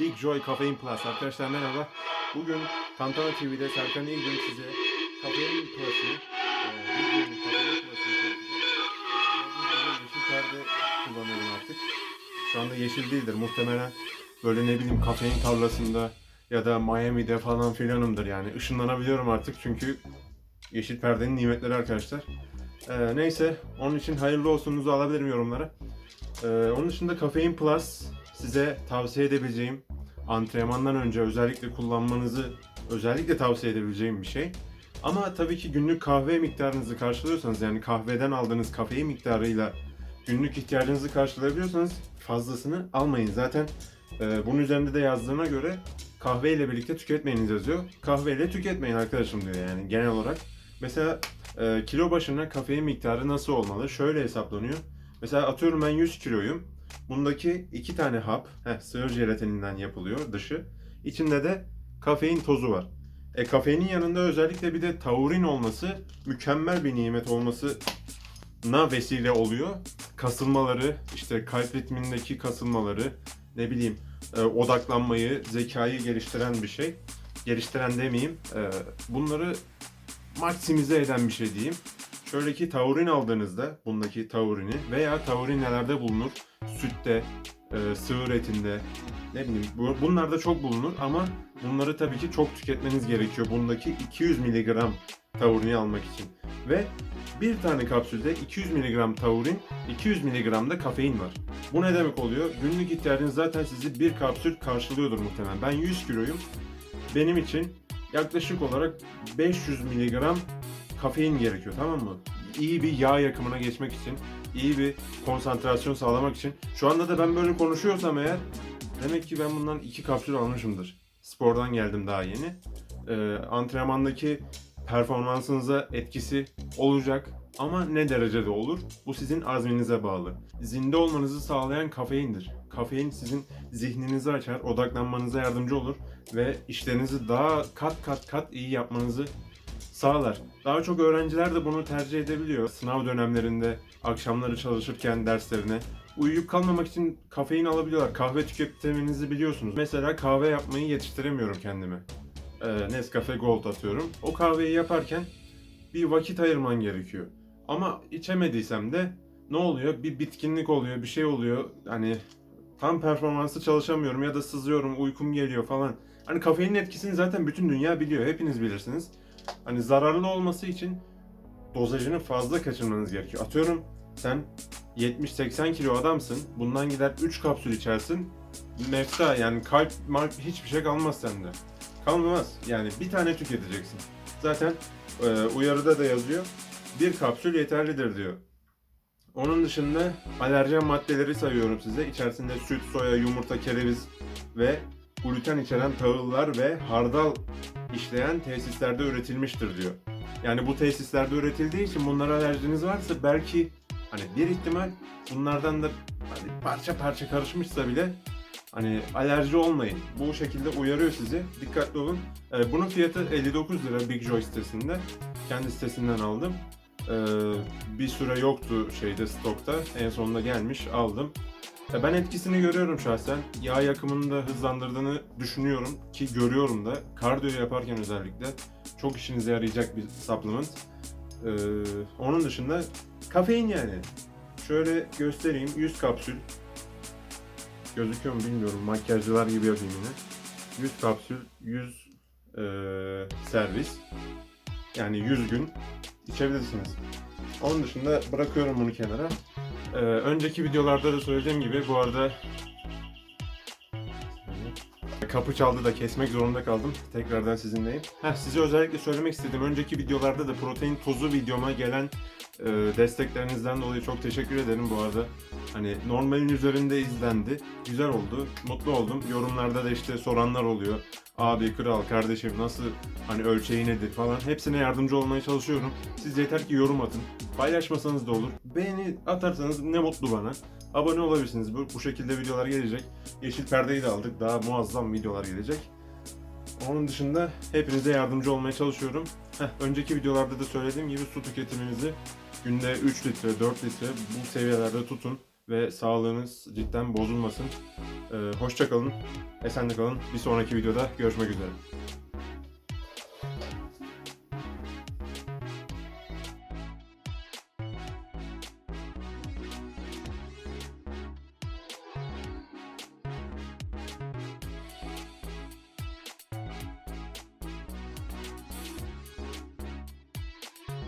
Big Joy Caffeine Plus. Arkadaşlar merhaba. Bugün Tantana TV'de Serkan İlgün size Caffeine Plus'ı e, Big Joy'un Caffeine kullanıyorum artık. Şu anda yeşil değildir. Muhtemelen böyle ne bileyim kafein tarlasında ya da Miami'de falan filanımdır yani. Işınlanabiliyorum artık çünkü yeşil perdenin nimetleri arkadaşlar. E, neyse onun için hayırlı olsunuzu alabilirim yorumlara. Ee, onun dışında Caffeine Plus size tavsiye edebileceğim antrenmandan önce özellikle kullanmanızı özellikle tavsiye edebileceğim bir şey. Ama tabii ki günlük kahve miktarınızı karşılıyorsanız yani kahveden aldığınız kafein miktarıyla günlük ihtiyacınızı karşılayabiliyorsanız fazlasını almayın. Zaten e, bunun üzerinde de yazdığına göre kahve ile birlikte tüketmeyiniz yazıyor. Kahve ile tüketmeyin arkadaşım diyor yani genel olarak. Mesela e, kilo başına kafein miktarı nasıl olmalı? Şöyle hesaplanıyor. Mesela atıyorum ben 100 kiloyum. Bundaki iki tane hap, heh, sığır jelatininden yapılıyor dışı. İçinde de kafein tozu var. E kafeinin yanında özellikle bir de taurin olması mükemmel bir nimet olması na vesile oluyor. Kasılmaları, işte kalp ritmindeki kasılmaları, ne bileyim e, odaklanmayı, zekayı geliştiren bir şey. Geliştiren demeyeyim. e, bunları maksimize eden bir şey diyeyim. Şöyle ki taurin aldığınızda bundaki taurini veya taurin nelerde bulunur? Sütte, e, sığır etinde, ne bileyim bu- bunlarda çok bulunur ama bunları tabii ki çok tüketmeniz gerekiyor. Bundaki 200 mg taurini almak için. Ve bir tane kapsülde 200 mg taurin, 200 mg da kafein var. Bu ne demek oluyor? Günlük ihtiyacınız zaten sizi bir kapsül karşılıyordur muhtemelen. Ben 100 kiloyum. Benim için yaklaşık olarak 500 mg kafein gerekiyor tamam mı? İyi bir yağ yakımına geçmek için, iyi bir konsantrasyon sağlamak için. Şu anda da ben böyle konuşuyorsam eğer demek ki ben bundan iki kapsül almışımdır. Spordan geldim daha yeni. Ee, antrenmandaki performansınıza etkisi olacak ama ne derecede olur? Bu sizin azminize bağlı. Zinde olmanızı sağlayan kafeindir. Kafein sizin zihninizi açar, odaklanmanıza yardımcı olur ve işlerinizi daha kat kat kat iyi yapmanızı sağlar. Daha çok öğrenciler de bunu tercih edebiliyor. Sınav dönemlerinde akşamları çalışırken derslerine uyuyup kalmamak için kafein alabiliyorlar. Kahve tüketiminizi biliyorsunuz. Mesela kahve yapmayı yetiştiremiyorum kendime. Ee, Nescafe Gold atıyorum. O kahveyi yaparken bir vakit ayırman gerekiyor. Ama içemediysem de ne oluyor? Bir bitkinlik oluyor, bir şey oluyor. Hani tam performanslı çalışamıyorum ya da sızıyorum, uykum geliyor falan. Hani kafeinin etkisini zaten bütün dünya biliyor. Hepiniz bilirsiniz. Hani zararlı olması için dozajını fazla kaçırmanız gerekiyor. Atıyorum sen 70-80 kilo adamsın. Bundan gider 3 kapsül içersin. Mefta yani kalp marp hiçbir şey kalmaz sende. Kalmaz. Yani bir tane tüketeceksin. Zaten e, uyarıda da yazıyor. Bir kapsül yeterlidir diyor. Onun dışında alerjen maddeleri sayıyorum size. İçerisinde süt, soya, yumurta, kereviz ve gluten içeren tahıllar ve hardal işleyen tesislerde üretilmiştir diyor. Yani bu tesislerde üretildiği için bunlara alerjiniz varsa belki hani bir ihtimal bunlardan da hani parça parça karışmışsa bile hani alerji olmayın. Bu şekilde uyarıyor sizi. Dikkatli olun. Ee, bunun fiyatı 59 lira Big Joy sitesinde. Kendi sitesinden aldım. Ee, bir süre yoktu şeyde stokta. En sonunda gelmiş aldım. Ben etkisini görüyorum şahsen. Yağ yakımını da hızlandırdığını düşünüyorum ki görüyorum da. Kardiyo yaparken özellikle çok işinize yarayacak bir supplement. Ee, onun dışında kafein yani. Şöyle göstereyim 100 kapsül. Gözüküyor mu bilmiyorum. Makyajcılar gibi yapayım yine. 100 kapsül, 100 eee, servis. Yani 100 gün içebilirsiniz. Onun dışında bırakıyorum bunu kenara. Ee, önceki videolarda da söylediğim gibi bu arada kapı çaldı da kesmek zorunda kaldım. Tekrardan sizinleyim. Heh, size özellikle söylemek istedim. Önceki videolarda da protein tozu videoma gelen e, desteklerinizden dolayı çok teşekkür ederim bu arada. Hani normalin üzerinde izlendi. Güzel oldu. Mutlu oldum. Yorumlarda da işte soranlar oluyor. Abi, kral, kardeşim nasıl hani ölçeği nedir falan. Hepsine yardımcı olmaya çalışıyorum. Siz yeter ki yorum atın. Paylaşmasanız da olur. Beğeni atarsanız ne mutlu bana. Abone olabilirsiniz. Bu, bu şekilde videolar gelecek. Yeşil perdeyi de aldık. Daha muazzam videolar gelecek. Onun dışında hepinize yardımcı olmaya çalışıyorum. Heh, önceki videolarda da söylediğim gibi su tüketiminizi günde 3 litre, 4 litre bu seviyelerde tutun. Ve sağlığınız cidden bozulmasın. Ee, hoşça kalın, esenle kalın. Bir sonraki videoda görüşmek üzere.